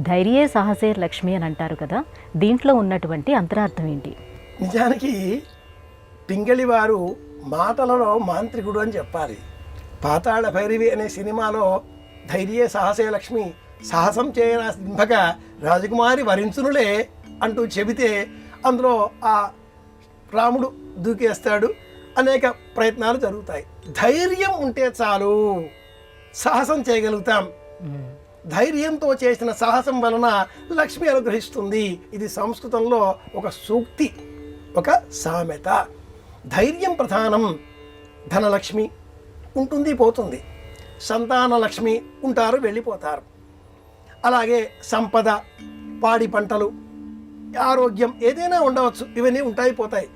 ధైర్యే సాహసే లక్ష్మి అని అంటారు కదా దీంట్లో ఉన్నటువంటి అంతరార్థం ఏంటి? నిజానికి పింగళి వారు మాటలలో మాంత్రికుడు అని చెప్పాలి. పాతాళ భైరవి అనే సినిమాలో ధైర్యే సాహసే లక్ష్మి సాహసం చేయన సింహక రాజకుమారి వరించునులే అంటూ చెబితే అందులో ఆ రాముడు దూకేస్తాడు. అనేక ప్రయత్నాలు జరుగుతాయి. ధైర్యం ఉంటే చాలు సాహసం చేయగలుగుతాం. ధైర్యంతో చేసిన సాహసం వలన లక్ష్మి అనుగ్రహిస్తుంది. ఇది సంస్కృతంలో ఒక సూక్తి ఒక సామెత. ధైర్యం ప్రధానం ధనలక్ష్మి ఉంటుంది పోతుంది. సంతాన లక్ష్మి ఉంటారు వెళ్ళిపోతారు. అలాగే సంపద పాడి పంటలు ఆరోగ్యం ఏదైనా ఉండవచ్చు ఇవన్నీ ఉంటాయి పోతాయి.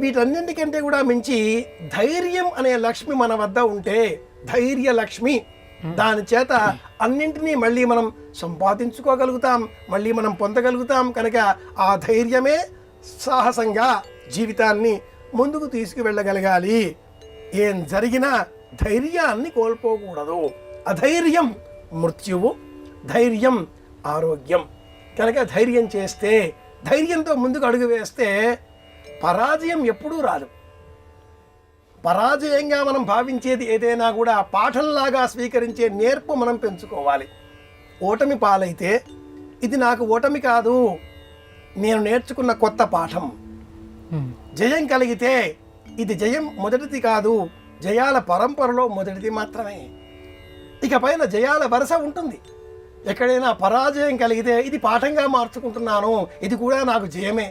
వీటన్నింటికంటే కూడా మించి ధైర్యం అనే లక్ష్మి మన వద్ద ఉంటే ధైర్య లక్ష్మి Hmm. దాని చేత అన్నింటినీ మళ్ళీ మనం సంపాదించుకోగలుగుతాం మళ్ళీ మనం పొందగలుగుతాం కనుక ఆ ధైర్యమే సాహసంగా జీవితాన్ని ముందుకు తీసుకువెళ్ళగలగాలి. ఏం జరిగినా ధైర్యాన్ని కోల్పోకూడదు. అధైర్యం మృత్యువు ధైర్యం ఆరోగ్యం. కనుక ధైర్యం చేస్తే ధైర్యంతో ముందుకు అడుగు వేస్తే పరాజయం ఎప్పుడూ రాదు. పరాజయంగా మనం భావించేది ఏదైనా కూడా పాఠంలాగా స్వీకరించే నేర్పు మనం పెంచుకోవాలి. ఓటమి పాలైతే ఇది నాకు ఓటమి కాదు నేను నేర్చుకున్న కొత్త పాఠం. జయం కలిగితే ఇది జయం మొదటిది కాదు జయాల పరంపరలో మొదటిది మాత్రమే. ఇక పైన జయాల వరుస ఉంటుంది. ఎక్కడైనా పరాజయం కలిగితే ఇది పాఠంగా మార్చుకుంటున్నాను ఇది కూడా నాకు జయమే.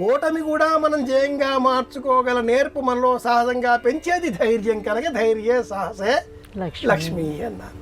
ఓటమి కూడా మనం జయంగా మార్చుకోగల నేర్పు మనలో సహజంగా పెంచేది ధైర్యం కనుక ధైర్యే సాహసే లక్ష్మి. అన్నారు.